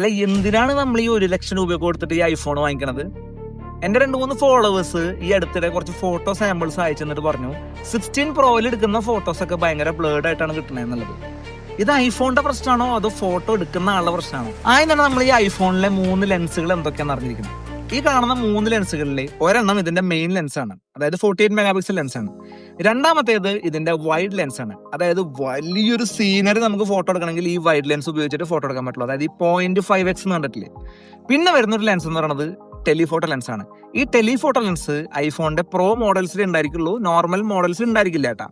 അല്ല എന്തിനാണ് നമ്മൾ ഈ ഒരു ലക്ഷം രൂപ കൊടുത്തിട്ട് ഈ ഐഫോൺ വാങ്ങിക്കണത്? എന്റെ രണ്ട് മൂന്ന് ഫോളോവേഴ്സ് ഈ അടുത്തിടെ കുറച്ച് ഫോട്ടോ സാമ്പിൾസ് അയച്ചു എന്നിട്ട് പറഞ്ഞു സിക്സ്റ്റീൻ പ്രോയിൽ എടുക്കുന്ന ഫോട്ടോസ് ഒക്കെ ഭയങ്കര ബ്ലേഡ് ആയിട്ടാണ് കിട്ടുന്നത് എന്നുള്ളത്. ഇത് ഐഫോണിന്റെ പ്രശ്നമാണോ? അതോ ഫോട്ടോ എടുക്കുന്ന ആളുടെ പ്രശ്നമാണോ? ആയതാണ് നമ്മൾ ഈ ഐഫോണിലെ മൂന്ന് ലെൻസുകൾ എന്തൊക്കെയാണെന്ന് അറിഞ്ഞിരിക്കുന്നത് ഈ കാണുന്ന മൂന്ന് ലെൻസുകളിൽ ഒരെണ്ണം ഇതിന്റെ മെയിൻ ലെൻസാണ് അതായത് ഫോർട്ടി എയ്റ്റ് മെഗാ പിക്സൽ ലെൻസാണ് രണ്ടാമത്തേത് ഇതിന്റെ വൈഡ് ലെൻസ് ആണ്. അതായത് വലിയൊരു സീനറി നമുക്ക് ഫോട്ടോ എടുക്കണമെങ്കിൽ ഈ വൈഡ് ലെൻസ് ഉപയോഗിച്ചിട്ട് ഫോട്ടോ എടുക്കാൻ പറ്റുള്ളൂ. അതായത് ഈ പോയിന്റ് ഫൈവ് എക്സ് എന്ന് കണ്ടിട്ടില്ലേ പിന്നെ വരുന്നൊരു ലെൻസ് എന്ന് പറയുന്നത് ടെലിഫോട്ടോ ലെൻസ് ആണ് ഈ ടെലിഫോട്ടോ ലെൻസ് ഐഫോണിന്റെ പ്രോ മോഡൽസിൽ ഉണ്ടായിരിക്കുള്ളൂ. നോർമൽ മോഡൽസിൽ ഉണ്ടായിരിക്കില്ല കേട്ടാ.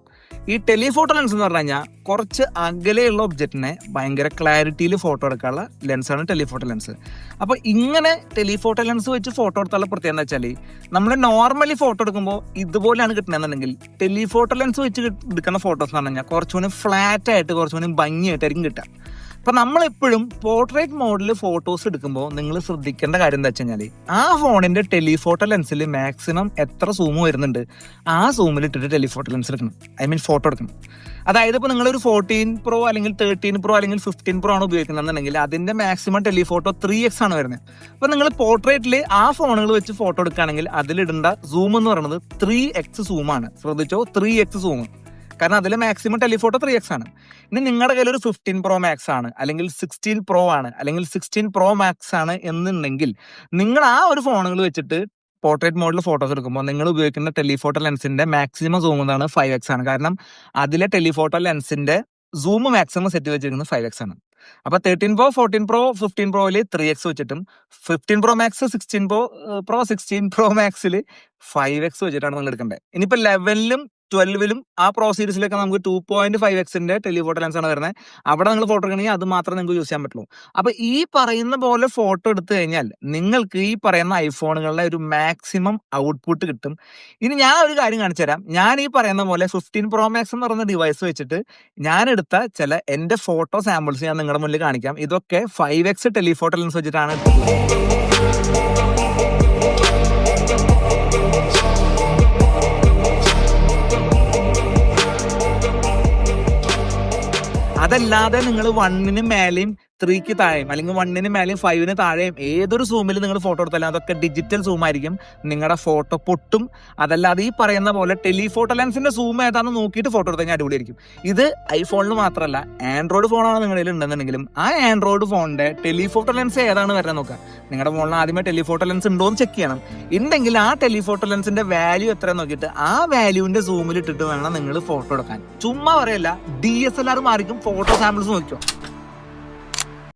ഈ ടെലിഫോട്ടോ ലെൻസ് എന്ന് പറഞ്ഞു കഴിഞ്ഞാൽ കുറച്ച് അകലെയുള്ള ഒബ്ജക്റ്റിനെ ഭയങ്കര ക്ലാരിറ്റിയിൽ ഫോട്ടോ എടുക്കാനുള്ള ലെൻസാണ് ടെലിഫോട്ടോ ലെൻസ്. അപ്പോൾ ഇങ്ങനെ ടെലിഫോട്ടോ ലെൻസ് വെച്ച് ഫോട്ടോ എടുത്താലുള്ള പ്രത്യേകത എന്താ വെച്ചാൽ നമ്മൾ നോർമലി ഫോട്ടോ എടുക്കുമ്പോൾ ഇതുപോലെയാണ് കിട്ടുന്നതെന്നുണ്ടെങ്കിൽ ടെലിഫോട്ടോ ലെൻസ് വെച്ച് എടുക്കുന്ന ഫോട്ടോസ് എന്ന് പറഞ്ഞു കഴിഞ്ഞാൽ കുറച്ചുകൂടി ഫ്ലാറ്റ് ആയിട്ട് കുറച്ചുകൂടി ഭംഗിയായിട്ടായിരിക്കും കിട്ടുക. അപ്പൊ നമ്മൾ എപ്പോഴും പോർട്രേറ്റ് മോഡിൽ ഫോട്ടോസ് എടുക്കുമ്പോൾ നിങ്ങൾ ശ്രദ്ധിക്കേണ്ട കാര്യം എന്താ വെച്ച് കഴിഞ്ഞാൽ ആ ഫോണിന്റെ ടെലിഫോട്ടോ ലെൻസിൽ മാക്സിമം എത്ര സൂം വരുന്നുണ്ട് ആ സൂമിൽ ഇട്ടിട്ട് ടെലിഫോട്ടോ ലെൻസ് എടുക്കണം. ഐ മീൻ ഫോട്ടോ എടുക്കണം. അതായത് ഇപ്പോൾ നിങ്ങളൊരു ഫോർട്ടീൻ പ്രോ അല്ലെങ്കിൽ തേർട്ടീൻ പ്രോ അല്ലെങ്കിൽ ഫിഫ്റ്റീൻ പ്രോ ആണ് ഉപയോഗിക്കുന്നതെന്നുണ്ടെങ്കിൽ അതിന്റെ മാക്സിമം ടെലിഫോട്ടോ ത്രീ എക്സ് ആണ് വരുന്നത്. അപ്പോൾ നിങ്ങൾ പോർട്രേറ്റിൽ ആ ഫോണുകൾ വെച്ച് ഫോട്ടോ എടുക്കുകയാണെങ്കിൽ അതിലിടേണ്ട സൂം എന്ന് പറയുന്നത് ത്രീ എക്സ് സൂമാണ് ശ്രദ്ധിച്ചോ? ത്രീ എക്സ് സൂം കാരണം അതിൽ മാക്സിമം ടെലിഫോട്ടോ ത്രീ എക്സ് ആണ്. ഇനി നിങ്ങളുടെ കയ്യിൽ ഒരു ഫിഫ്റ്റീൻ പ്രോ മാക്സ് ആണ് അല്ലെങ്കിൽ സിക്സ്റ്റീൻ പ്രോ ആണ് അല്ലെങ്കിൽ സിക്സ്റ്റീൻ പ്രോ മാക്സ് ആണ് എന്നുണ്ടെങ്കിൽ നിങ്ങൾ ആ ഒരു ഫോണുകൾ വെച്ചിട്ട് പോർട്രേറ്റ് മോഡിൽ ഫോട്ടോസ് എടുക്കുമ്പോൾ നിങ്ങൾ ഉപയോഗിക്കുന്ന ടെലിഫോട്ടോ ലെൻസിന്റെ മാക്സിമം സൂം എന്നാണ് ഫൈവ് എക്സ് ആണ്. കാരണം അതിലെ ടെലിഫോട്ടോ ലെൻസിന്റെ സൂം മാക്സിമം സെറ്റ് വെച്ചിരിക്കുന്നത് ഫൈവ് എക്സ് ആണ്. അപ്പൊ thirteen pro fourteen pro fifteen പ്രോയിൽ three X വെച്ചിട്ടും fifteen pro max sixteen pro pro sixteen pro മാക്സിൽ five X വെച്ചിട്ടാണ് നിങ്ങൾ എടുക്കേണ്ടത്. ഇനിയിപ്പോ ലെവനിലും ട്വൽവിലും ആ പ്രോ സീരീസിലൊക്കെ നമുക്ക് ടു പോയിന്റ് ഫൈവ് എക്സിന്റെ ടെലിഫോട്ടോ ലെൻസ് ആണ് വരുന്നത്. അവിടെ നിങ്ങൾ ഫോട്ടോ എടുക്കണമെങ്കിൽ അത് മാത്രമേ നിങ്ങൾക്ക് യൂസ് ചെയ്യാൻ പറ്റുള്ളൂ. അപ്പൊ ഈ പറയുന്ന പോലെ ഫോട്ടോ എടുത്തു കഴിഞ്ഞാൽ നിങ്ങൾക്ക് ഈ പറയുന്ന ഐഫോണുകളുടെ ഒരു മാക്സിമം ഔട്ട്പുട്ട് കിട്ടും. ഇനി ഞാൻ ഒരു കാര്യം കാണിച്ചു തരാം. ഞാൻ ഈ പറയുന്ന പോലെ ഫിഫ്റ്റീൻ പ്രോ മാക്സ് എന്ന് പറയുന്ന ഡിവൈസ് വെച്ചിട്ട് ഞാൻ എടുത്ത ചില എന്റെ ഫോട്ടോ സാമ്പിൾസ് ഞാൻ നിങ്ങളുടെ മുന്നിൽ കാണിക്കാം. ഇതൊക്കെ ഫൈവ് എക്സ് ടെലിഫോട്ടോ ലെൻസ് വെച്ചിട്ടാണ് എടുത്തത് അതല്ലാതെ നിങ്ങൾ വണ്ണിന് മേലെയും ത്രീക്ക് താഴെയും അല്ലെങ്കിൽ വണ്ണിന് മേലെയും ഫൈവിന് താഴെയും ഏതൊരു സൂമിൽ നിങ്ങൾ ഫോട്ടോ എടുത്താലും അതൊക്കെ ഡിജിറ്റൽ സൂം ആയിരിക്കും. നിങ്ങളുടെ ഫോട്ടോ പൊട്ടും. അതല്ലാതെ ഈ പറയുന്ന പോലെ ടെലിഫോട്ടോ ലെൻസിന്റെ സൂം ഏതാണെന്ന് നോക്കിയിട്ട് ഫോട്ടോ എടുത്താൽ അടിപൊളിയായിരിക്കും ഇത് ഐഫോണിൽ മാത്രമല്ല ആൻഡ്രോയിഡ് ഫോണാണ് നിങ്ങളുടെ ഉണ്ടെന്നുണ്ടെങ്കിലും ആ ആൻഡ്രോയിഡ് ഫോണിന്റെ ടെലിഫോട്ടോ ലെൻസ് ഏതാണ് വരാൻ നോക്കുക. നിങ്ങളുടെ ഫോണിൽ ആദ്യമേ ടെലിഫോട്ടോ ലെൻസ് ഉണ്ടോ എന്ന് ചെക്ക് ചെയ്യണം. ഉണ്ടെങ്കിൽ ആ ടെലിഫോട്ടോ ലെൻസിന്റെ വാല്യൂ എത്ര നോക്കിയിട്ട് ആ വാല്യൂവിന്റെ സൂമിൽ ഇട്ടിട്ട് വേണം നിങ്ങൾ ഫോട്ടോ എടുക്കാൻ. ചുമ്മാ പറയല്ല ഡി എസ് എൽ ആർ മാറിക്കും ഫോട്ടോ സാമ്പിൾസ് നോക്കിയോ